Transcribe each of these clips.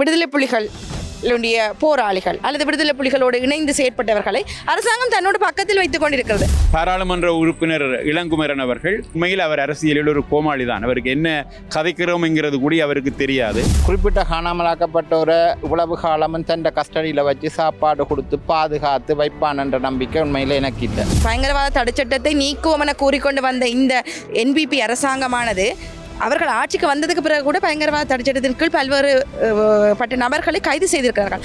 விடுதலை புலிகள் போராளிகள் அல்லது விடுதலை புலிகளோடு இணைந்து செயற்பட்டவர்களை அரசாங்கம் தன்னோட பக்கத்தில் வைத்துக் கொண்டிருக்கிறது. பாராளுமன்ற உறுப்பினர் இளங்குமரன் அவர்கள் உண்மையில் அவர் அரசியலில் ஒரு கோமாளி தான் அவருக்கு என்ன கதைக்கிறோம்ங்கிறது கூட அவருக்கு தெரியாது. குறிப்பிட்ட காணாமலாக்கப்பட்டவரை இவ்வளவு காலமும் தன் கஸ்டடியில் வச்சு சாப்பாடு கொடுத்து பாதுகாத்து வைப்பான் என்ற நம்பிக்கை உண்மையில் எனக்கு இல்லை. பயங்கரவாத தடைச்சட்டத்தை நீக்குவோம் என கூறிக்கொண்டு வந்த இந்த என்பிபி அரசாங்கமானது அவர்கள் ஆட்சிக்கு வந்ததுக்கு பிறகு கூட பயங்கரவாத தடைச்சட்டத்தின் கீழ் பல்வேறு பட்ட நபர்களை கைது செய்திருக்கிறார்கள்.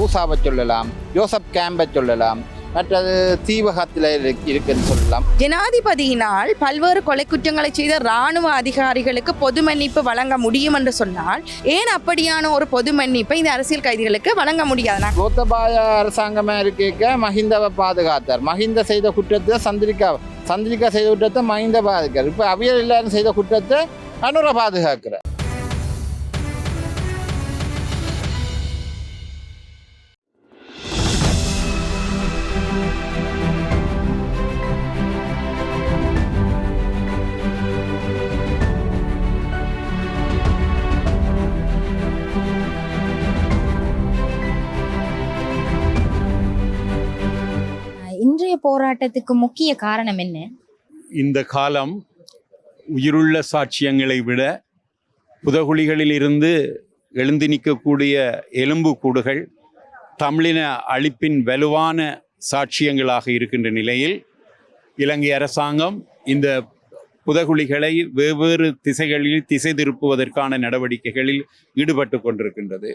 பூசாவை சொல்லலாம் யோசப் கேம்பை சொல்லலாம் மற்றது தீவகத்தில் இருக்குன்னு சொல்லலாம். ஜனாதிபதியினால் பல்வேறு கொலை குற்றங்களை செய்த இராணுவ அதிகாரிகளுக்கு பொது மன்னிப்பு வழங்க முடியும் என்று சொன்னால் ஏன் அப்படியான ஒரு பொது மன்னிப்பை இந்த அரசியல் கைதிகளுக்கு வழங்க முடியாது நான் கோத்தபாய அரசாங்கமே இருக்க மஹிந்தவை பாதுகாத்தார். மஹிந்த செய்த குற்றத்தை சந்திரிகா சந்திரிகா செய்த குற்றத்தை மஹிந்த பாதுகார் இப்போ அவியல் எல்லாரும் செய்த குற்றத்தை அனுர பாதுகாக்கிறார் இன்றைய போராட்டத்துக்கு முக்கிய காரணம் என்ன? இந்த காலம் உயிருள்ள சாட்சியங்களை விட புதகுழிகளில் இருந்து எழுந்து நிற்கக்கூடிய எலும்புக்கூடுகள் தமிழின அழிப்பின் வலுவான சாட்சியங்களாக இருக்கின்ற நிலையில் இலங்கை அரசாங்கம் இந்த புதகுழிகளை வெவ்வேறு திசைகளில் திசை திருப்புவதற்கான நடவடிக்கைகளில் ஈடுபட்டு கொண்டிருக்கின்றது.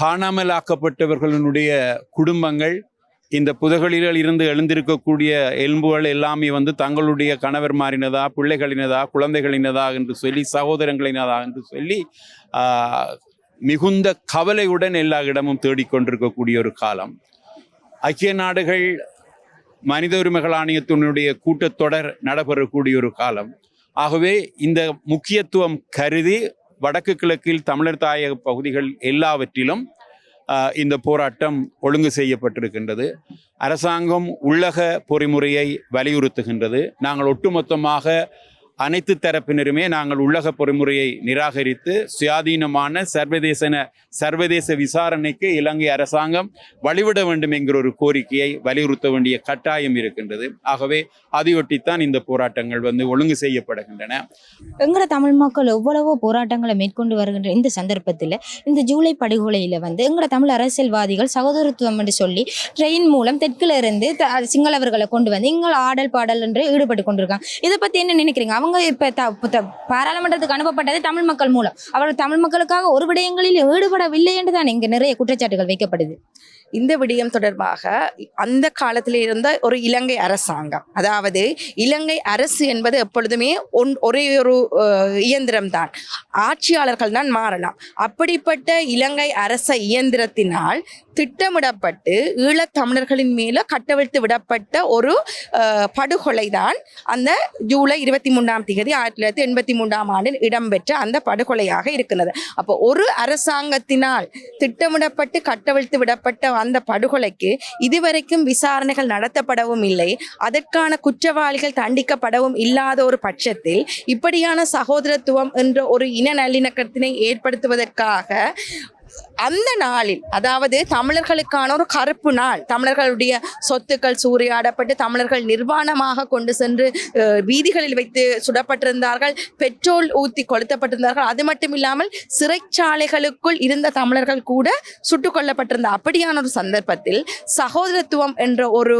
காணாமலாக்கப்பட்டவர்களுடைய குடும்பங்கள் இந்த புதகளில் இருந்து எழுந்திருக்கக்கூடிய எலும்புகள் எல்லாமே வந்து தங்களுடைய கணவர் மாறினதா பிள்ளைகளினதா குழந்தைகளினதா என்று சொல்லி சகோதரங்களினதா என்று சொல்லி மிகுந்த கவலையுடன் எல்லா இடமும் தேடிக்கொண்டிருக்கக்கூடிய ஒரு காலம். ஐக்கிய நாடுகள் மனித உரிமைகள் ஆணையத்தினுடைய கூட்டத்தொடர் நடைபெறக்கூடிய ஒரு காலம். ஆகவே இந்த முக்கியத்துவம் கருதி வடக்கு கிழக்கில் தமிழர் தாயக பகுதிகள் எல்லாவற்றிலும் இந்த போராட்டம் ஒழுங்கு செய்யப்பட்டிருக்கின்றது. அரசாங்கம் உள்ளக பொறிமுறையை வலியுறுத்துகின்றது. நாங்கள் ஒட்டுமொத்தமாக அனைத்து தரப்பினருமே நாங்கள் உள்ளக பொறிமுறையை நிராகரித்து சுயாதீனமான சர்வதேச சர்வதேச விசாரணைக்கு இலங்கை அரசாங்கம் வழிவிட வேண்டும் என்கிற ஒரு கோரிக்கையை வலியுறுத்த வேண்டிய கட்டாயம் இருக்கின்றது. ஆகவே அதையொட்டித்தான் இந்த போராட்டங்கள் வந்து ஒழுங்கு செய்யப்படுகின்றன. எங்கட தமிழ் மக்கள் எவ்வளவோ போராட்டங்களை மேற்கொண்டு வருகின்ற இந்த சந்தர்ப்பத்தில் இந்த ஜூலை படுகொலையில வந்து எங்கட தமிழ் அரசியல்வாதிகள் சகோதரத்துவம் என்று சொல்லி ட்ரெயின் மூலம் தெற்குல இருந்து சிங்களவர்களை கொண்டு வந்து எங்கள் ஆடல் பாடல் என்று ஈடுபட்டு கொண்டிருக்காங்க. இதை பத்தி என்ன நினைக்கிறீங்க? அவங்க அவங்க இப்ப பாராளுமன்றத்துக்கு அனுப்பப்பட்டது தமிழ் மக்கள் மூலம். அவர்கள் தமிழ் மக்களுக்காக ஒரு விடயங்களில் ஈடுபடவில்லை என்று தான் நிறைய குற்றச்சாட்டுகள் வைக்கப்படுது. இந்த விடயம் தொடர்பாக அந்த காலத்தில் இருந்த ஒரு இலங்கை அரசாங்கம். அதாவது இலங்கை அரசு என்பது எப்பொழுதுமே ஒன் ஒரே ஒரு இயந்திரம் தான் ஆட்சியாளர்கள் தான் மாறலாம். அப்படிப்பட்ட இலங்கை அரச இயந்திரத்தினால் திட்டமிடப்பட்டு ஈழத்தமிழர்களின் மேல கட்டவிழ்த்து விடப்பட்ட ஒரு படுகொலை தான் அந்த ஜூலை இருபத்தி மூன்றாம் தேதி ஆயிரத்தி தொள்ளாயிரத்தி எண்பத்தி மூன்றாம் ஆண்டில் இடம்பெற்ற அந்த படுகொலையாக இருக்கிறது. அப்போ ஒரு அரசாங்கத்தினால் திட்டமிடப்பட்டு கட்டவிழ்த்து விடப்பட்ட அந்த படுகொலைக்கு இதுவரைக்கும் விசாரணைகள் நடத்தப்படவும் இல்லை. அதற்கான குற்றவாளிகள் தண்டிக்கப்படவும் இல்லாத ஒரு பட்சத்தில் இப்படியான சகோதரத்துவம் என்ற ஒரு இன நல்லிணக்கத்தினை ஏற்படுத்துவதற்காக அந்த நாளில் அதாவது தமிழர்களுக்கான ஒரு கருப்பு நாள் தமிழர்களுடைய சொத்துக்கள் சூறையாடப்பட்டு தமிழர்கள் நிர்வாணமாக கொண்டு சென்று வீதிகளில் வைத்து சுடப்பட்டிருந்தார்கள் பெட்ரோல் ஊத்தி கொளுத்தப்பட்டிருந்தார்கள். அது மட்டும் இல்லாமல் சிறைச்சாலைகளுக்குள் இருந்த தமிழர்கள் கூட சுட்டுக் கொல்லப்பட்டிருந்த அப்படியான ஒரு சந்தர்ப்பத்தில் சகோதரத்துவம் என்ற ஒரு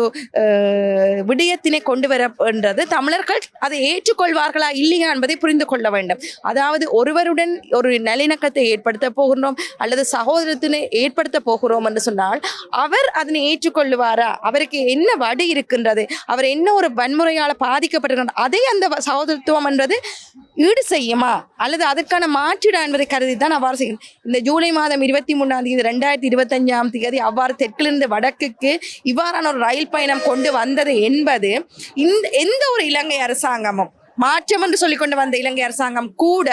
விடயத்தினை கொண்டு வர என்றது தமிழர்கள் அதை ஏற்றுக்கொள்வார்களா இல்லையா என்பதை புரிந்து கொள்ள வேண்டும். அதாவது ஒருவருடன் ஒரு நல்லிணக்கத்தை ஏற்படுத்த போகின்றோம் அல்லது சகோதரத்தினை ஏற்படுத்த போகிறோம் என்று சொன்னால் அவர் அதனை ஏற்றுக்கொள்ளுவாரா? அவருக்கு என்ன வடு இருக்கின்றது? அவர் என்ன ஒரு வன்முறையால் பாதிக்கப்பட்டிருக்கிறார் அதை அந்த வ- சகோதரத்துவம் என்றது ஈடு செய்யுமா? அல்லது அதற்கான மாற்றிடா என்பதை கருதி தான் அவ்வாறு செய்யும். இந்த ஜூலை மாதம் இருபத்தி மூணாம் தேதி ரெண்டாயிரத்தி இருபத்தஞ்சாம் தேதி அவ்வாறு தெற்கிலிருந்து வடக்குக்கு இவ்வாறான ஒரு ரயில் பயணம் கொண்டு வந்தது என்பது இந்த எந்த ஒரு இலங்கை அரசாங்கமும் மாற்றம் என்று சொல்லிக்கொண்டு வந்த இலங்கை அரசாங்கம் கூட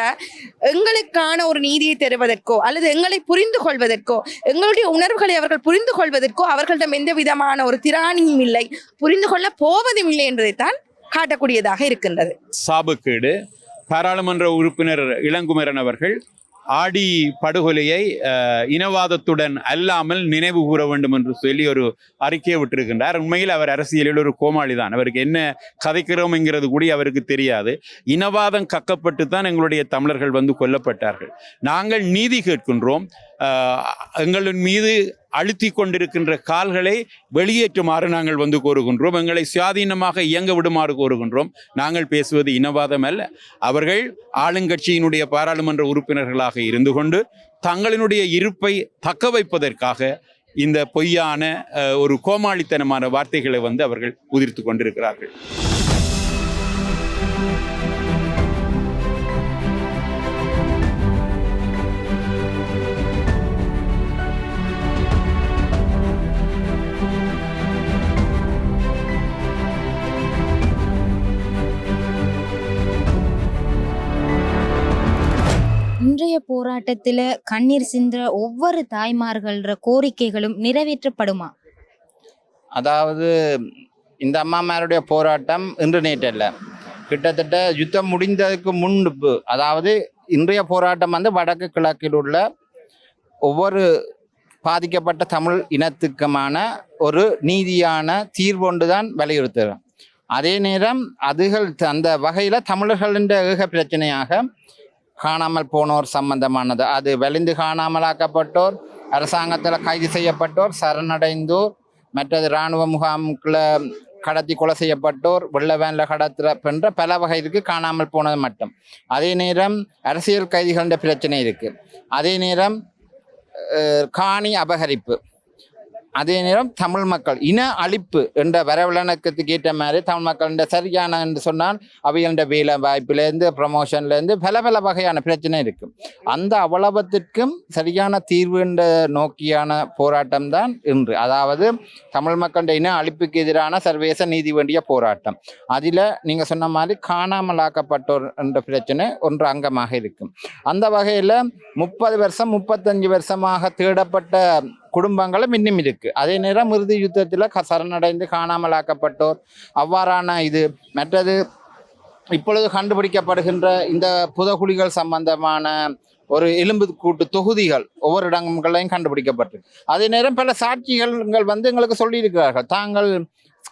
எங்களுக்கான ஒரு நீதியை தருவதற்கோ அல்லது எங்களை புரிந்து கொள்வதற்கோ எங்களுடைய உணர்வுகளை அவர்கள் புரிந்து கொள்வதற்கோ அவர்களிடம் எந்த விதமான ஒரு திராணியும் இல்லை புரிந்து கொள்ள போவதும் இல்லை என்பதைத்தான் காட்டக்கூடியதாக இருக்கின்றது. சாபுக்கேடு. பாராளுமன்ற உறுப்பினர் இளங்குமரன் அவர்கள் ஆடி படுகொலையை இனவாதத்துடன் அல்லாமல் நினைவு கூற வேண்டும் என்று சொல்லி ஒரு அறிக்கையை விட்டிருக்கின்றார். உண்மையில் அவர் அரசியலில் ஒரு கோமாளி தான் அவருக்கு என்ன கதைக்கிறோம்ங்கிறது கூட அவருக்கு தெரியாது. இனவாதம் கக்கப்பட்டு தான் எங்களுடைய தமிழர்கள் வந்து கொல்லப்பட்டார்கள். நாங்கள் நீதி கேட்கின்றோம். எங்களின் மீது அழுத்தி கொண்டிருக்கின்ற கால்களை வெளியேற்றுமாறு நாங்கள் வந்து கோருகின்றோம். எங்களை சுயாதீனமாக இயங்க விடுமாறு கோருகின்றோம். நாங்கள் பேசுவது இனவாதம் அல்ல அவர்கள் ஆளுங்கட்சியினுடைய பாராளுமன்ற உறுப்பினர்களாக இருந்து கொண்டு தங்களினுடைய இருப்பை தக்க வைப்பதற்காக இந்த பொய்யான ஒரு கோமாளித்தனமான வார்த்தைகளை வந்து அவர்கள் உதிர்த்து கொண்டிருக்கிறார்கள். இன்றைய போராட்டத்துல கண்ணீர் சிந்த ஒவ்வொரு தாய்மார்கள கோரிக்கைகளும் நிறைவேற்றப்படுமா? அதாவது இந்த அம்மாமாருடைய போராட்டம் இன்று நேற்றல்ல கிட்டத்தட்ட யுத்தம் முடிந்ததுக்கு முன்பு அதாவது இன்றைய போராட்டம் வந்து வடக்கு கிழக்கில் உள்ள ஒவ்வொரு பாதிக்கப்பட்ட தமிழ் இனத்துக்குமான ஒரு நீதியான தீர்வொன்று தான் வலியுறுத்துகிறோம் அதே நேரம் அதுகள் அந்த வகையில் தமிழர்களின் ஏக பிரச்சனையாக காணாமல் போனோர் சம்பந்தமானது. அது வெளிந்து காணாமலாக்கப்பட்டோர் அரசாங்கத்தில் கைது செய்யப்பட்டோர் சரணடைந்தோர் மற்றது இராணுவ முகாமுக்குள்ள கடத்தி கொலை செய்யப்பட்டோர் வெள்ள வேனில் கடத்துற என்ற பல வகை இருக்குது காணாமல் போனது மட்டும். அதே நேரம் அரசியல் கைதிகளின் பிரச்சனை இருக்குது அதே நேரம் காணி அபகரிப்பு. அதே நேரம் தமிழ் மக்கள் இன அழிப்பு என்ற வரவிலக்கத்துக்கு ஏற்ற மாதிரி தமிழ் மக்கள் சரியான என்று சொன்னால் அவைகள வேலை வாய்ப்பிலேருந்து ப்ரமோஷன்லேருந்து பல பல வகையான பிரச்சனை இருக்கும். அந்த அவலபத்திற்கும் சரியான தீர்வு என்ற நோக்கியான போராட்டம் தான் இன்று. அதாவது தமிழ் மக்களுடைய இன அழிப்புக்கு எதிரான சர்வதேச நீதி வேண்டிய போராட்டம். அதில் நீங்கள் சொன்ன மாதிரி காணாமலாக்கப்பட்டோர் என்ற பிரச்சனை ஒன்று அங்கமாக இருக்கும். அந்த வகையில் முப்பது வருஷம் முப்பத்தஞ்சு வருஷமாக தேடப்பட்ட குடும்பங்களும் இன்னும் இருக்கு. அதே நேரம் இறுதி யுத்தத்தில் க சரணடைந்து காணாமலாக்கப்பட்டோர். அவ்வாறான இது மற்றது இப்பொழுது கண்டுபிடிக்கப்படுகின்ற இந்த புதகுலிகள் சம்பந்தமான ஒரு எலும்பு கூட்டு தொகுதிகள் ஒவ்வொரு இடங்களையும் கண்டுபிடிக்கப்பட்டிருக்கு. அதே நேரம் பல சாட்சிகள் வந்து எங்களுக்கு சொல்லியிருக்கிறார்கள். தாங்கள்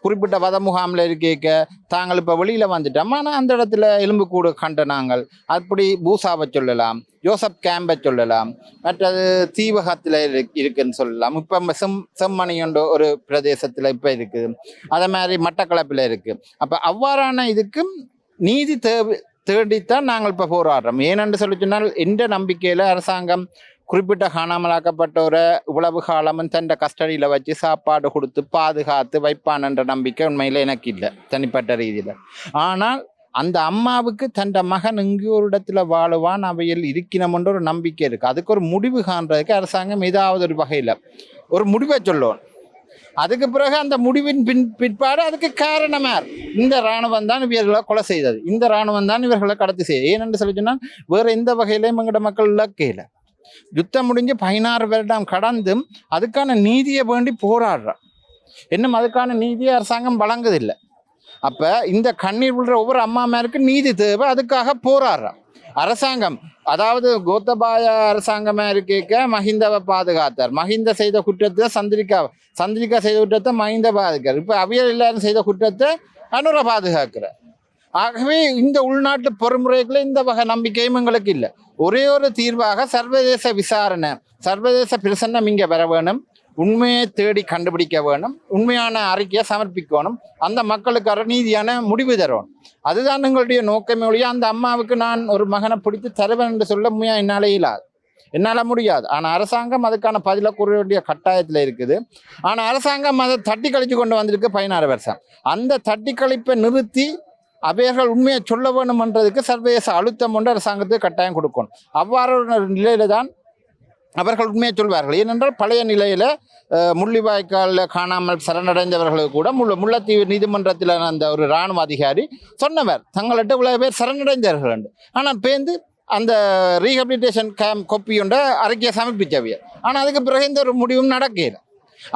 குறிப்பிட்ட வத முகாமில் இருக்க தாங்கள் இப்போ வெளியில் வந்துட்டோம். ஆனால் அந்த இடத்துல எலும்புக்கூடு கண்ட நாங்கள். அப்படி பூசாவை சொல்லலாம் ஜோசப் கேம்பை சொல்லலாம் மற்றது தீவகத்தில் இருக்குன்னு சொல்லலாம். இப்போ செம் செம்மணி ஒரு பிரதேசத்தில் இப்போ இருக்குது அதே மாதிரி மட்டக்களப்பில் இருக்குது அப்போ அவ்வாறான இதுக்கும் நீதி தேவை தேடித்தான் நாங்கள் இப்போ போராடுறோம். ஏனென்று சொல்லி சொன்னால் எந்த நம்பிக்கையில் அரசாங்கம் குறிப்பிட்ட காணாமலாக்கப்பட்டவரை இவ்வளவு காலமும் தன் கஸ்டடியில் வச்சு சாப்பாடு கொடுத்து பாதுகாத்து வைப்பான் என்ற நம்பிக்கை உண்மையில் எனக்கு இல்லை தனிப்பட்ட ரீதியில். ஆனால் அந்த அம்மாவுக்கு தன் மகன் எங்கேயோ ஒரு இடத்துல வாழுவான் அவையில் இருக்கணும்ன்ற ஒரு நம்பிக்கை இருக்குது அதுக்கு ஒரு முடிவு காண்றதுக்கு அரசாங்கம் ஏதாவது ஒரு வகையில் ஒரு முடிவை சொல்லுவான். அதுக்கு பிறகு அந்த முடிவின் பின் பிற்பாடு அதுக்கு காரணமார் இந்த இராணுவம் தான் இவர்களை கொலை செய்தது. இந்த இராணுவம் தான் இவர்களை கடத்தி செய்தது. ஏனென்று சொல்லி சொன்னால் வேறு எந்த வகையிலையும் எங்கட மக்கள் இலக்கையில் யுத்தம் முடிஞ்சு பதினாறு வருடம் கடந்தும் அதுக்கான நீதியை வேண்டி போராடுறான். இன்னும் அதுக்கான நீதியை அரசாங்கம் வழங்குதில்லை. அப்போ இந்த கண்ணீர் விழுற ஒவ்வொரு அம்மாமாருக்கு நீதி தேவை அதுக்காக போராடுறான். அரசாங்கம் அதாவது கோத்தபாய அரசாங்கமா இருக்க மஹிந்தவை பாதுகாத்தார். மஹிந்த செய்த குற்றத்தை சந்திரிகா சந்திரிகா செய்த குற்றத்தை மஹிந்த பாதுகார் இப்போ அவியல் எல்லாரும் செய்த குற்றத்தை அனுர பாதுகாக்கிறார். ஆகவே இந்த உள்நாட்டு பொறுமுறைகளில் இந்த வகை நம்பிக்கையும் எங்களுக்கு இல்லை. ஒரே ஒரு தீர்வாக சர்வதேச விசாரணை சர்வதேச பிரசன்னம் இங்கே வர வேணும். உண்மையை தேடி கண்டுபிடிக்க வேணும். உண்மையான அறிக்கையை சமர்ப்பிக்கணும். அந்த மக்களுக்கு நீதியான முடிவு தரணும். அதுதான் எங்களுடைய நோக்கமே ஒழிய அந்த அம்மாவுக்கு நான் ஒரு மகனை பிடித்து தருவேன் என்று சொல்ல முடியாது என்னாலே இயலாது. என்னால் முடியாது. ஆனால் அரசாங்கம் அதுக்கான பதிலை கூற வேண்டிய கட்டாயத்தில் இருக்குது. ஆனால் அரசாங்கம் அதை தட்டி கழித்து கொண்டு வந்திருக்கு பதினாறு வருஷம். அந்த தட்டி கழிப்பை நிறுத்தி அவையர்கள் உண்மையை சொல்ல வேணும்ன்றதுக்கு சர்வதேச அழுத்தம் ஒன்று அரசாங்கத்துக்கு கட்டாயம் கொடுக்கணும். அவ்வாறு நிலையில தான் அவர்கள் உண்மையை சொல்வார்கள். ஏனென்றால் பழைய நிலையில் முள்ளிவாய்க்காலில் காணாமல் சரணடைந்தவர்களுக்கு கூட முள்ள முள்ளத்தீவு நீதிமன்றத்தில் அந்த ஒரு இராணுவ அதிகாரி சொன்னவர். தங்கள்கிட்ட உலக பேர் சரணடைந்தார்கள் என்று. ஆனால் பேந்து அந்த ரீஹபிலிட்டேஷன் கேம்ப் கொப்பியுண்ட ஒன்ற அறிக்கையை சமர்ப்பித்தவியர். ஆனால் அதுக்கு பிறகு இந்த ஒரு முடிவும் நடக்கல.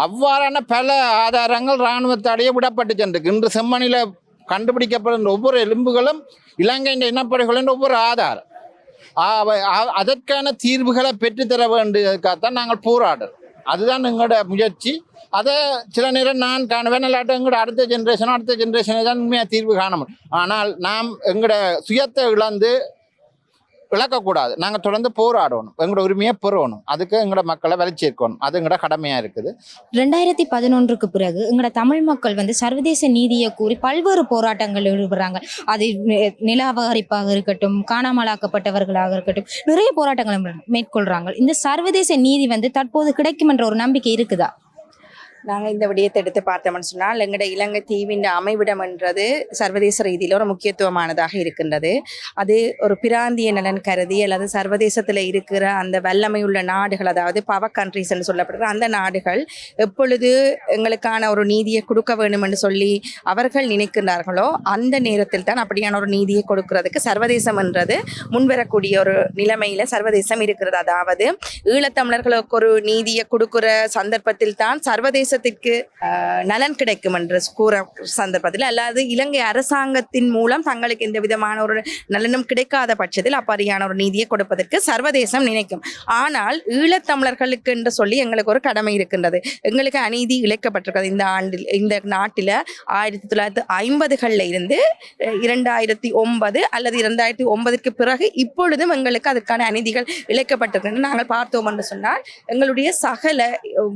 அவ்வாறான பல ஆதாரங்கள் இராணுவத்தாலேயே விடப்பட்டு சென்றிருக்கு. இன்று செம்மணியில் கண்டுபிடிக்கப்படுகின்ற ஒவ்வொரு எலும்புகளும் இலங்கையின் இனப்படுகொலின் ஒவ்வொரு ஆதாரம். அதற்கான தீர்வுகளை பெற்றுத்தர வேண்டியதுக்காகத்தான் நாங்கள் போராடுறோம். அதுதான் எங்களோட முயற்சி. அதை சில நேரம் நான் காணுவேன் இல்லாட்ட எங்களோட அடுத்த ஜென்ரேஷன் அடுத்த ஜென்ரேஷனை தான் உண்மையாக தீர்வு காண முடியும். ஆனால் நாம் எங்களோட சுயத்தை இழந்து இழக்கக்கூடாது. நாங்கள் தொடர்ந்து போராடணும். எங்களோட உரிமையை பெறணும். அதுக்கு எங்களோட மக்களை வெளிச்சேர்க்கணும் அது எங்களோட கடமையாக இருக்குது. ரெண்டாயிரத்தி பதினொன்றுக்கு பிறகு எங்களோட தமிழ் மக்கள் வந்து சர்வதேச நீதியை கூறி பல்வேறு போராட்டங்கள் ஈடுபடுறாங்க. அது நி- நில அபகரிப்பாக இருக்கட்டும் காணாமலாக்கப்பட்டவர்களாக இருக்கட்டும் நிறைய போராட்டங்களை மேற்கொள்கிறாங்க இந்த சர்வதேச நீதி வந்து தற்போது கிடைக்கும் என்ற ஒரு நம்பிக்கை இருக்குதா? நாங்கள் இந்த விடயத்தை எடுத்து பார்த்தோம்னு சொன்னால் எங்களோட இலங்கை தீவின் அமைவிடம் என்றது சர்வதேச ரீதியில் ஒரு முக்கியத்துவமானதாக இருக்கின்றது. அது ஒரு பிராந்திய நலன் கருதி அல்லது சர்வதேசத்தில் இருக்கிற அந்த வல்லமையுள்ள நாடுகள் அதாவது பவர் கண்ட்ரிஸ்ன்னு சொல்லப்படுற அந்த நாடுகள் எப்பொழுது எங்களுக்கான ஒரு நீதியை கொடுக்க வேண்டும் என்று சொல்லி அவர்கள் நினைக்கின்றார்களோ அந்த நேரத்தில் தான் அப்படியான ஒரு நீதியை கொடுக்கறதுக்கு சர்வதேசம் என்றது முன்வரக்கூடிய ஒரு நிலைமையில் சர்வதேசம் இருக்கிறது. அதாவது ஈழத்தமிழர்களுக்கு ஒரு நீதியை கொடுக்குற சந்தர்ப்பத்தில் தான் சர்வதேச தேசத்திற்கு நலன் கிடைக்கும் என்று கூற சந்தர்ப்பத்தில் அல்லாது இலங்கை அரசாங்கத்தின் மூலம் தங்களுக்கு எந்த விதமான ஒரு நலனும் கிடைக்காத பட்சத்தில் அப்படியான ஒரு நீதியை கொடுப்பதற்கு சர்வதேசம் நினைக்கும். ஆனால் ஈழத்தமிழர்களுக்கு என்று சொல்லி எங்களுக்கு ஒரு கடமை இருக்கின்றது. எங்களுக்கு அநீதி இழைக்கப்பட்டிருக்கிறது. இந்த ஆண்டில் இந்த நாட்டில் ஆயிரத்தி தொள்ளாயிரத்தி ஐம்பதுகளில் இருந்து இரண்டாயிரத்தி ஒன்பது அல்லது இரண்டாயிரத்தி ஒன்பதுக்கு பிறகு இப்பொழுதும் எங்களுக்கு அதுக்கான அநீதிகள் இழைக்கப்பட்டிருக்கின்றன. நாங்கள் பார்த்தோம் என்று சொன்னால் எங்களுடைய சகல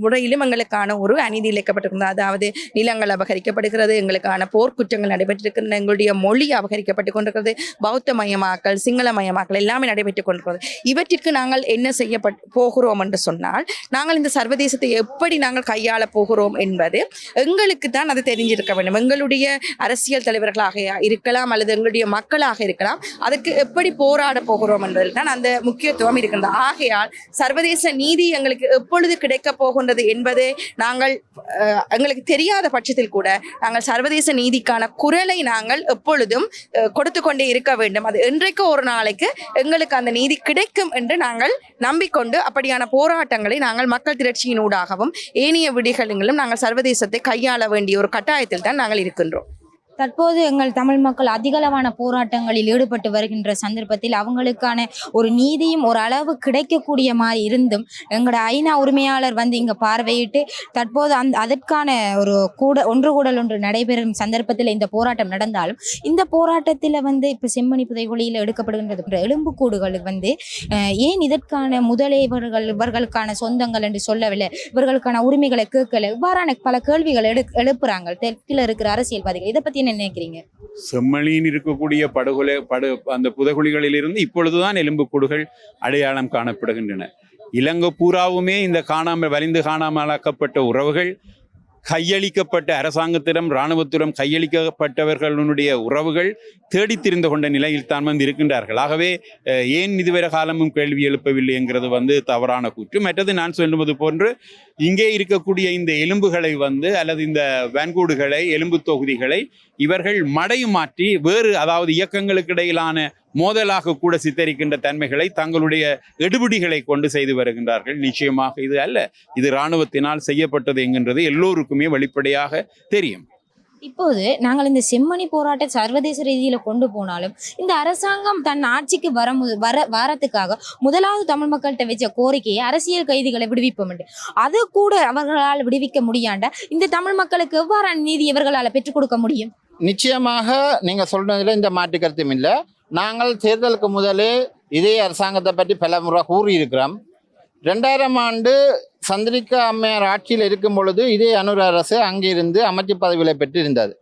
முறையிலும் எங்களுக்கான ஒரு அநீதி இழைக்கப்பட்டிருக்கிறது. அதாவது நிலங்கள் அபகரிக்கப்படுகிறது எங்களுக்கான போர்க்குற்றங்கள் நடைபெற்றிருக்கின்றன எங்களுடைய மொழி அபகரிக்கப்பட்டு கொண்டிருக்கிறது பௌத்த மயமாக்கல் சிங்கள மயமாக்கல் எல்லாமே நடைபெற்றுக் கொண்டிருக்கிறது. இவற்றிற்கு நாங்கள் என்ன செய்ய போகிறோம் என்று சொன்னால் நாங்கள் இந்த சர்வதேசத்தை எப்படி நாங்கள் கையாள போகிறோம் என்பது எங்களுக்கு தான் அது தெரிஞ்சிருக்க வேண்டும். எங்களுடைய அரசியல் தலைவர்களாக இருக்கலாம் அல்லது எங்களுடைய மக்களாக இருக்கலாம் அதற்கு எப்படி போராட போகிறோம் என்பதில் தான் அந்த முக்கியத்துவம் இருக்கின்றது. ஆகையால் சர்வதேச நீதி எங்களுக்கு எப்பொழுது கிடைக்கப் போகின்றது என்பதை நாங்கள் நாங்கள் எங்களுக்கு தெரியாத பட்சத்தில் கூட நாங்கள் சர்வதேச நீதிக்கான குரலை நாங்கள் எப்பொழுதும் அஹ், கொடுத்து கொண்டே இருக்க வேண்டும். அது என்றைக்கு ஒரு நாளைக்கு எங்களுக்கு அந்த நீதி கிடைக்கும் என்று நாங்கள் நம்பிக்கொண்டு அப்படியான போராட்டங்களை நாங்கள் மக்கள் திரட்சியினூடாகவும் ஏனைய விடிகளிலும் நாங்கள் சர்வதேசத்தை கையாள வேண்டிய ஒரு கட்டாயத்தில் தான் நாங்கள் இருக்கின்றோம். தற்போது எங்கள் தமிழ் மக்கள் அதிகளவான போராட்டங்களில் ஈடுபட்டு வருகின்ற சந்தர்ப்பத்தில் அவங்களுக்கான ஒரு நீதியும் ஒரு அளவு கிடைக்கக்கூடிய மாதிரி இருந்தும் எங்களோட ஐநா உரிமையாளர் வந்து இங்கே பார்வையிட்டு தற்போது அந் அதற்கான ஒரு கூட ஒன்று கூடல் ஒன்று நடைபெறும் சந்தர்ப்பத்தில் இந்த போராட்டம் நடந்தாலும் இந்த போராட்டத்தில் வந்து இப்போ செம்மணி புதைகுழியில் எடுக்கப்படுகின்றது போன்ற வந்து ஏன் இதற்கான முதலே இவர்கள் இவர்களுக்கான சொந்தங்கள் என்று சொல்லவில்லை இவர்களுக்கான உரிமைகளை கேட்கல இவ்வாறான பல கேள்விகள் எடு எழுப்புறாங்க. தெற்கில் இருக்கிற அரசியல்வாதிகள். இதை பற்றி என்ன நினைக்கிறீங்க? செம்மணியின் இருக்கக்கூடிய படுகொலை படு அந்த புதகுழிகளிலிருந்து இப்பொழுதுதான் எலும்புக்கூடுகள் அடையாளம் காணப்படுகின்றன. இலங்கை பூராவுமே இந்த காணாமல் வலிந்து காணாமலாக்கப்பட்ட உறவுகள். கையளிக்கப்பட்ட அரசாங்கத்திடம் இராணுவத்திடம் கையளிக்கப்பட்டவர்களுடைய உறவுகள் தேடித்திருந்து கொண்ட நிலையில் தான் வந்து இருக்கின்றார்கள். ஆகவே ஏன் இதுவரை காலமும் கேள்வி எழுப்பவில்லை என்கிறது வந்து தவறான கூற்று. மற்றது நான் சொல்லுவது போன்று இங்கே இருக்கக்கூடிய இந்த எலும்புகளை வந்து அல்லது இந்த வன்கூடுகளை எலும்பு தொகுதிகளை இவர்கள் மடை மாற்றி வேறு அதாவது இயக்கங்களுக்கு இடையிலான மோதலாக கூட சித்தரிக்கின்ற தன்மைகளை தங்களுடைய எடுபிடிகளை கொண்டு செய்து வருகின்றார்கள். நிச்சயமாக இது அல்ல. இது இராணுவத்தினால் செய்யப்பட்டது என்கின்றது எல்லோருக்குமே வெளிப்படையாக தெரியும். இப்போது நாங்கள் இந்த செம்மணி போராட்டம் சர்வதேச ரீதியில கொண்டு போனாலும் இந்த அரசாங்கம் தன் ஆட்சிக்கு வர மு- வர வாரத்துக்காக முதலாவது தமிழ் மக்கள்கிட்ட வச்ச கோரிக்கையை அரசியல் கைதிகளை விடுவிப்போம் அதை கூட அவர்களால் விடுவிக்க முடியாண்ட? இந்த தமிழ் மக்களுக்கு எவ்வாறான நீதி இவர்களால் பெற்றுக் கொடுக்க முடியும்? நிச்சயமாக நீங்க சொல்றதுல இந்த மாற்று கருத்தும் இல்லை. நாங்கள் தேர்தலுக்கு முதலே இதே அரசாங்கத்தை பற்றி பல முறை கூறியிருக்கிறோம். ரெண்டாயிரம் ஆண்டு சந்திரிகா அம்மையார் ஆட்சியில் இருக்கும் பொழுது இதே அனுர் அரசு அங்கிருந்து அமைச்சு பதவிகளை பெற்றிருந்தது.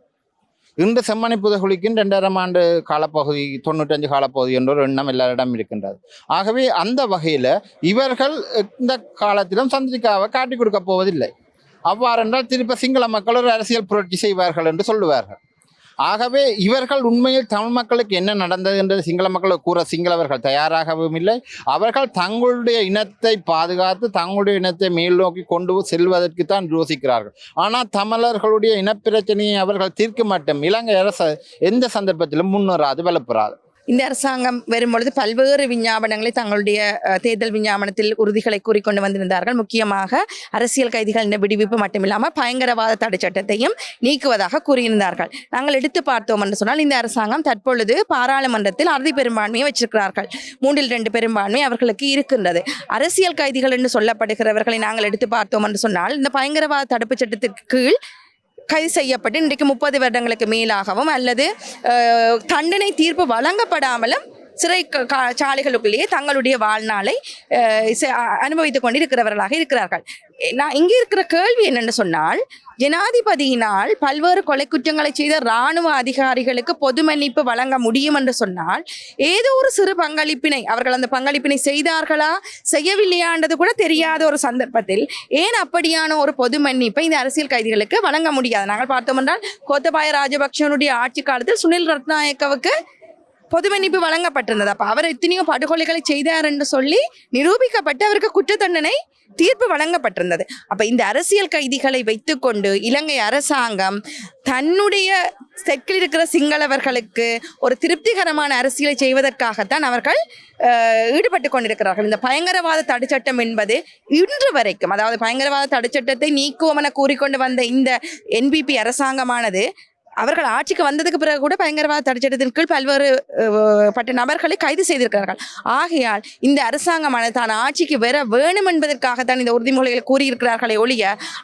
இன்று செம்மணி புதகுலிக்கும் ரெண்டாயிரம் ஆண்டு காலப்பகுதி தொண்ணூற்றஞ்சு காலப்பகுதி என்ற ஒரு எண்ணம் எல்லாரிடம் இருக்கின்றது. ஆகவே அந்த வகையில் இவர்கள் இந்த காலத்திலும் சந்திரிகாவை காட்டிக் கொடுக்க போவதில்லை. அவ்வாறென்றால் திருப்ப சிங்கள மக்கள் ஒரு அரசியல் புரட்சி செய்வார்கள் என்று சொல்லுவார்கள். ஆகவே இவர்கள் உண்மையில் தமிழ் மக்களுக்கு என்ன நடந்தது என்று சிங்கள மக்களை கூற சிங்களவர்கள் தயாராகவும் இல்லை. அவர்கள் தங்களுடைய இனத்தை பாதுகாத்து தங்களுடைய இனத்தை மேல் நோக்கி கொண்டு செல்வதற்கு தான் யோசிக்கிறார்கள். ஆனால் தமிழர்களுடைய இனப்பிரச்சனையை அவர்கள் தீர்க்க மாட்டோம். இலங்கை அரசு எந்த சந்தர்ப்பத்திலும் முன்னேறாது வலுப்புறாது. இந்த அரசாங்கம் வரும்பொழுது பல்வேறு விஞ்ஞாபனங்களை தங்களுடைய தேர்தல் விஞ்ஞாபனத்தில் உறுதிகளை கூறிக்கொண்டு வந்திருந்தார்கள் முக்கியமாக அரசியல் கைதிகளின் விடுவிப்பு மட்டுமில்லாமல் பயங்கரவாத தடை சட்டத்தையும் நீக்குவதாக கூறியிருந்தார்கள் நாங்கள் எடுத்து பார்த்தோம் என்று சொன்னால் இந்த அரசாங்கம் தற்பொழுது பாராளுமன்றத்தில் அறுதி பெரும்பான்மையை வச்சிருக்கிறார்கள் மூன்றில் ரெண்டு பெரும்பான்மை அவர்களுக்கு இருக்கின்றது அரசியல் கைதிகள் என்று சொல்லப்படுகிறவர்களை நாங்கள் எடுத்து பார்த்தோம் என்று சொன்னால் இந்த பயங்கரவாத தடுப்பு சட்டத்திற்கு கீழ் கைது செய்யப்பட்டு இன்றைக்கு முப்பது வருடங்களுக்கு மேலாகவும் அல்லது தண்டனை தீர்ப்பு வழங்கப்படாமலும் சிறை க- சாலைகளுக்குள்ளேயே தங்களுடைய வாழ்நாளை அனுபவித்துக் கொண்டிருக்கிறவர்களாக இருக்கிறார்கள். நான் இங்கே இருக்கிற கேள்வி என்னென்னு சொன்னால் ஜனாதிபதியினால் பல்வேறு கொலை குற்றங்களை செய்த இராணுவ அதிகாரிகளுக்கு பொது மன்னிப்பு வழங்க முடியும் என்று சொன்னால் ஏதோ ஒரு சிறு பங்களிப்பினை அவர்கள் அந்த பங்களிப்பினை செய்தார்களா செய்யவில்லையான்றது கூட தெரியாத ஒரு சந்தர்ப்பத்தில் ஏன் அப்படியான ஒரு பொது மன்னிப்பை இந்த அரசியல் கைதிகளுக்கு வழங்க முடியாது? நாங்கள் பார்த்தோம் என்றால் கோத்தபாய ராஜபக்சனுடைய ஆட்சி காலத்தில் சுனில் ரத்நாயக்கவுக்கு பொது மன்னிப்பு வழங்கப்பட்டிருந்தது. அப்ப அவர் எத்தனையோ படுகொலைகளை செய்தார் என்று சொல்லி நிரூபிக்கப்பட்டு அவருக்கு குற்ற தண்டனை தீர்ப்பு வழங்கப்பட்டிருந்தது. அப்ப இந்த அரசியல் கைதிகளை வைத்துக்கொண்டு இலங்கை அரசாங்கம் தன்னுடைய செக்கில் இருக்கிற சிங்களவர்களுக்கு ஒரு திருப்திகரமான அரசியலை செய்வதற்காகத்தான் அவர்கள் ஈடுபட்டு கொண்டிருக்கிறார்கள். இந்த பயங்கரவாத தடுச்சட்டம் என்பது இன்று வரைக்கும் அதாவது பயங்கரவாத தடுச்சட்டத்தை நீக்குவோம் என கூறிக்கொண்டு வந்த இந்த என்பிபி அரசாங்கமானது அவர்கள் ஆட்சிக்கு வந்ததுக்கு பிறகு கூட பயங்கரவாத தடுச்சட்டத்தின் கீழ் பல்வேறு பட்ட நபர்களை கைது செய்திருக்கிறார்கள். ஆகையால் இந்த அரசாங்கமானது தான் ஆட்சிக்கு வர வேணும் என்பதற்காகத்தான் இந்த உறுதிமொழிகளை கூறியிருக்கிறார்களே ஒழிய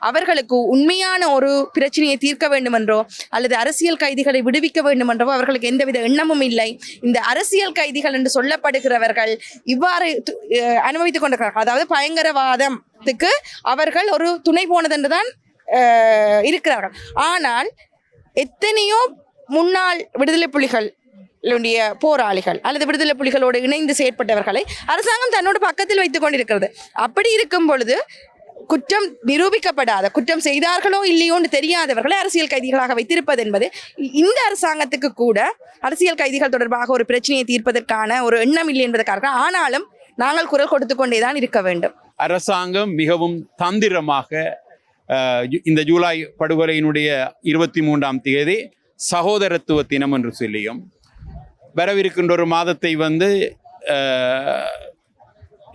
அவர்களுக்கு உண்மையான ஒரு பிரச்சனையை தீர்க்க வேண்டும் என்றோ அல்லது அரசியல் கைதிகளை விடுவிக்க வேண்டும் என்றோ அவர்களுக்கு எந்தவித எண்ணமும் இல்லை. இந்த அரசியல் கைதிகள் என்று சொல்லப்படுகிறவர்கள் இவ்வாறு து- அனுபவித்துக் கொண்டிருக்கிறார்கள். அதாவது பயங்கரவாதத்துக்கு அவர்கள் ஒரு துணை போனது என்றுதான் இருக்கிறார்கள். ஆனால் எத்தனையோ முன்னாள் விடுதலை புலிகள் போராளிகள் அல்லது விடுதலை புலிகளோடு இணைந்து செயற்பட்டவர்களை அரசாங்கம் தன்னோட பக்கத்தில் வைத்துக் கொண்டிருக்கிறது. அப்படி இருக்கும் பொழுது குற்றம் நிரூபிக்கப்படாத குற்றம் செய்தார்களோ இல்லையோன்னு தெரியாதவர்களை அரசியல் கைதிகளாக வைத்திருப்பது என்பது இந்த அரசாங்கத்துக்கு கூட அரசியல் கைதிகள் தொடர்பாக ஒரு பிரச்சனையை தீர்ப்பதற்கான ஒரு எண்ணம் இல்லை என்பதற்காக ஆனாலும் நாங்கள் குரல் கொடுத்து கொண்டே தான் இருக்க வேண்டும். அரசாங்கம் மிகவும் தந்திரமாக இந்த ஜூலை படுகொலையினுடைய இருபத்தி மூன்றாம் தேதி சகோதரத்துவ தினம் என்று சொல்லியும் வரவிருக்கின்ற ஒரு மாதத்தை வந்து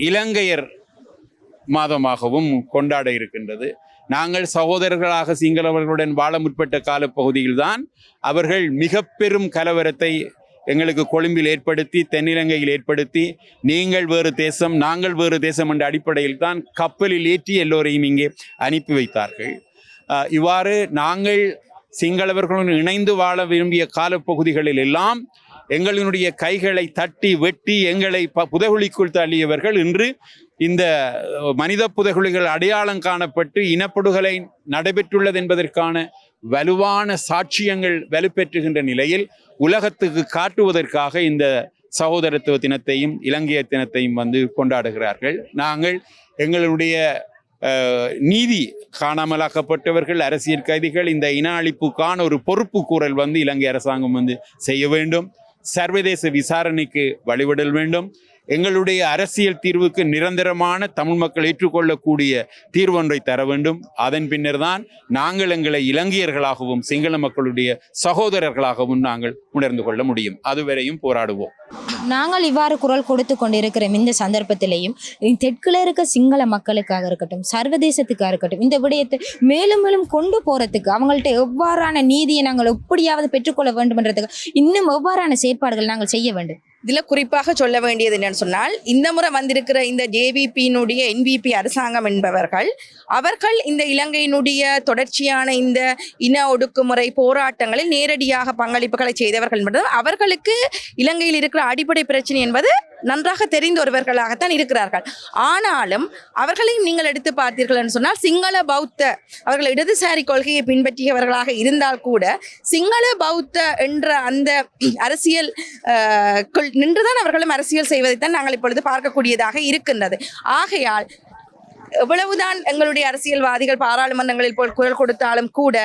இலங்கையர் மாதமாகவும் கொண்டாட இருக்கின்றது. நாங்கள் சகோதரர்களாக சிங்களவர்களுடன் வாழ முற்பட்ட காலப்பகுதியில்தான் அவர்கள் மிக பெரும் கலவரத்தை எங்களுக்கு கொழும்பில் ஏற்படுத்தி தென்னிலங்கையில் ஏற்படுத்தி நீங்கள் வேறு தேசம் நாங்கள் வேறு தேசம் என்ற அடிப்படையில் தான் கப்பலில் ஏற்றி எல்லோரையும் இங்கே அனுப்பி வைத்தார்கள். இவ்வாறு நாங்கள் சிங்களவர்களுடன் இணைந்து வாழ விரும்பிய காலப்பகுதிகளில் எல்லாம் எங்களினுடைய கைகளை தட்டி வெட்டி எங்களை ப புதகுழிக்குள் தள்ளியவர்கள் இன்று இந்த மனித புதகுழிகள் அடையாளம் காணப்பட்டு இனப்படுகொலை நடைபெற்றுள்ளது என்பதற்கான வலுவான சாட்சியங்கள் வலுப்பெற்றுகின்ற நிலையில் உலகத்துக்கு காட்டுவதற்காக இந்த சகோதரத்துவ தினத்தையும் இலங்கைய தினத்தையும் வந்து கொண்டாடுகிறார்கள். நாங்கள் எங்களுடைய நீதி காணாமலாக்கப்பட்டவர்கள் அரசியல் கைதிகள் இந்த இன அழிப்புக்கான ஒரு பொறுப்பு கூறல் வந்து இலங்கை அரசாங்கம் வந்து செய்ய வேண்டும். சர்வதேச விசாரணைக்கு வழிவிடல் வேண்டும். எங்களுடைய அரசியல் தீர்வுக்கு நிரந்தரமான தமிழ் மக்கள் ஏற்றுக்கொள்ளக்கூடிய தீர்வொன்றை தர வேண்டும். அதன் பின்னர் தான் நாங்கள் எங்களை இலங்கையர்களாகவும் சிங்கள மக்களுடைய சகோதரர்களாகவும் நாங்கள் உணர்ந்து கொள்ள முடியும். அதுவரையும் போராடுவோம். நாங்கள் இவ்வாறு குரல் கொடுத்து கொண்டிருக்கிற இந்த சந்தர்ப்பத்திலையும் தெற்குல இருக்க சிங்கள மக்களுக்காக இருக்கட்டும் சர்வதேசத்துக்காக இருக்கட்டும் இந்த விடயத்தை மேலும் மேலும் கொண்டு போறதுக்கு அவங்கள்ட்ட எவ்வாறான நீதியை நாங்கள் எப்படியாவது பெற்றுக்கொள்ள வேண்டும்ன்றதுக்கு இன்னும் எவ்வாறான செயற்பாடுகள் நாங்கள் செய்ய வேண்டும்? இதில் குறிப்பாக சொல்ல வேண்டியது என்னன்னு சொன்னால் இந்த முறை வந்திருக்கிற இந்த ஜேவிபியினுடைய என்பிபி அரசாங்கம் என்பவர்கள் அவர்கள் இந்த இலங்கையினுடைய தொடர்ச்சியான இந்த இன ஒடுக்குமுறை போராட்டங்களில் நேரடியாக பங்களிப்புகளை செய்தவர்கள் என்பது அவர்களுக்கு இலங்கையில் இருக்கிற அடிப்படை பிரச்சனை என்பது நன்றாக தெரிந்தவர்களாகத்தான் இருக்கிறார்கள். ஆனாலும் அவர்களையும் நீங்கள் எடுத்து பார்த்தீர்கள் என்று சொன்னால் சிங்கள பௌத்த அவர்கள் இடதுசாரி கொள்கையை பின்பற்றியவர்களாக இருந்தால் கூட சிங்கள பௌத்த என்ற அந்த அரசியல் நின்றுதான் அவர்களும் அரசியல் செய்வதைத்தான் நாங்கள் இப்பொழுது பார்க்கக்கூடியதாக இருக்கின்றது. ஆகையால் எவ்வளவுதான் எங்களுடைய அரசியல்வாதிகள் பாராளுமன்றங்களில் போல் குரல் கொடுத்தாலும் கூட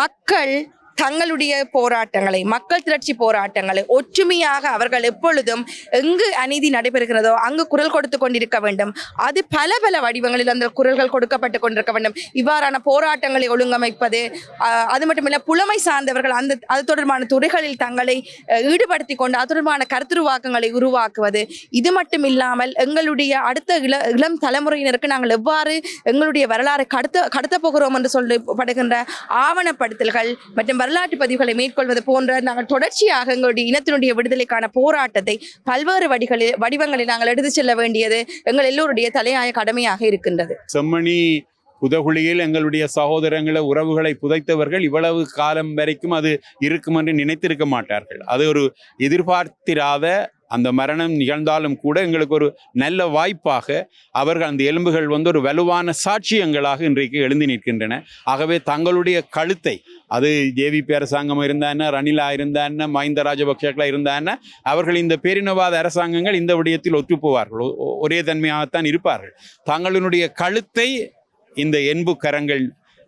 மக்கள் தங்களுடைய போராட்டங்களை மக்கள் திரட்சி போராட்டங்களை ஒற்றுமையாக அவர்கள் எப்பொழுதும் எங்கு அநீதி நடைபெறுகிறதோ அங்கு குரல் கொடுத்து கொண்டிருக்க வேண்டும். அது பல பல வடிவங்களில் அந்த குரல்கள் கொடுக்கப்பட்டு கொண்டிருக்க வேண்டும். இவ்வாறான போராட்டங்களை ஒழுங்கமைப்பது அது மட்டுமில்ல புலமை சார்ந்தவர்கள் அந்த அது தொடர்பான துறைகளில் தங்களை ஈடுபடுத்தி ஈடுபடுத்திக் கொண்டு அது தொடர்பான கருத்துருவாக்கங்களை உருவாக்குவது இது மட்டும் இல்லாமல் எங்களுடைய அடுத்த இள இளம் தலைமுறையினருக்கு நாங்கள் எவ்வாறு எங்களுடைய வரலாறை கடத்த கடத்த போகிறோம் என்று சொல்லப்படுகின்ற ஆவணப்படுத்தல்கள் மற்றும் வரலாற்று பதிவுகளை மேற்கொள்வது போன்ற நாங்கள் தொடர்ச்சியாக எங்களுடைய இனத்தினுடைய விடுதலைக்கான போராட்டத்தை பல்வேறு வடிகளில் வடிவங்களில் நாங்கள் எடுத்து செல்ல வேண்டியது எங்கள் எல்லோருடைய தலையாய கடமையாக இருக்கின்றது. செம்மணி புதகுழியில் எங்களுடைய சகோதரங்களை உறவுகளை புதைத்தவர்கள் இவ்வளவு காலம் வரைக்கும் அது இருக்கும் என்று நினைத்திருக்க மாட்டார்கள். அது ஒரு எதிர்பார்த்திராத அந்த மரணம் நிகழ்ந்தாலும் கூட எங்களுக்கு ஒரு நல்ல வாய்ப்பாக அவர்கள் அந்த எலும்புகள் வந்து ஒரு வலுவான சாட்சியங்களாக இன்றைக்கு எழுந்து நிற்கின்றன. ஆகவே தங்களுடைய கழுத்தை அது ஜேவிபி அரசாங்கம் இருந்தான ரணிலா இருந்தான மஹிந்த ராஜபக்சர்களா இருந்தான அவர்கள் இந்த பேரினவாத அரசாங்கங்கள் இந்த விடயத்தில் ஒத்துப்போவார்கள். ஒரே தன்மையாகத்தான் இருப்பார்கள். தங்களுடைய கழுத்தை இந்த என்பு கரங்கள்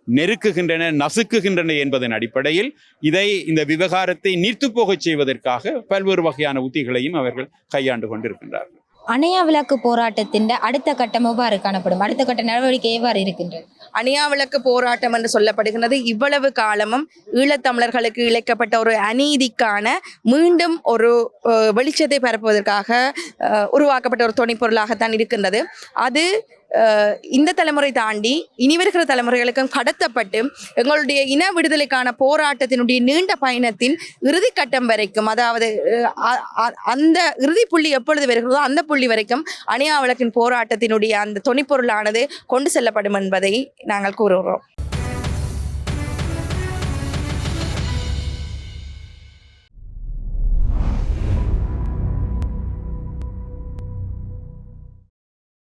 நெருக்குகின்றன நசுக்குகின்றன என்பதன் அடிப்படையில் இதை இந்த விவகாரத்தை நீர்த்து போகச் செய்வதற்காக பல்வேறு வகையான உத்திகளையும் அவர்கள் கையாண்டு கொண்டிருக்கின்றார்கள். அணையா விளக்கு போராட்டத்தின் அடுத்த கட்டம் எவ்வாறு காணப்படும்? அடுத்த கட்ட நடவடிக்கை எவ்வாறு இருக்கின்றது? அணியா விளக்கு போராட்டம் என்று சொல்லப்படுகிறது இவ்வளவு காலமும் ஈழத்தமிழர்களுக்கு இழைக்கப்பட்ட ஒரு அநீதிக்கான மீண்டும் ஒரு அஹ், வெளிச்சத்தை பரப்புவதற்காக அஹ், உருவாக்கப்பட்ட ஒரு துணைப்பொருளாகத்தான் இருக்கின்றது. அது இந்த தலைமுறை தாண்டி இனி வருகிற தலைமுறைகளுக்கும் கடத்தப்பட்டு எங்களுடைய இன விடுதலைக்கான போராட்டத்தினுடைய நீண்ட பயணத்தின் இறுதி கட்டம் வரைக்கும் அதாவது அ- அந்த இறுதி புள்ளி எப்பொழுது வருகிறதோ அந்த புள்ளி வரைக்கும் அணியா வழக்கின் போராட்டத்தினுடைய அந்த துணைப்பொருளானது கொண்டு செல்லப்படும் என்பதை நாங்கள் கூறுகிறோம்.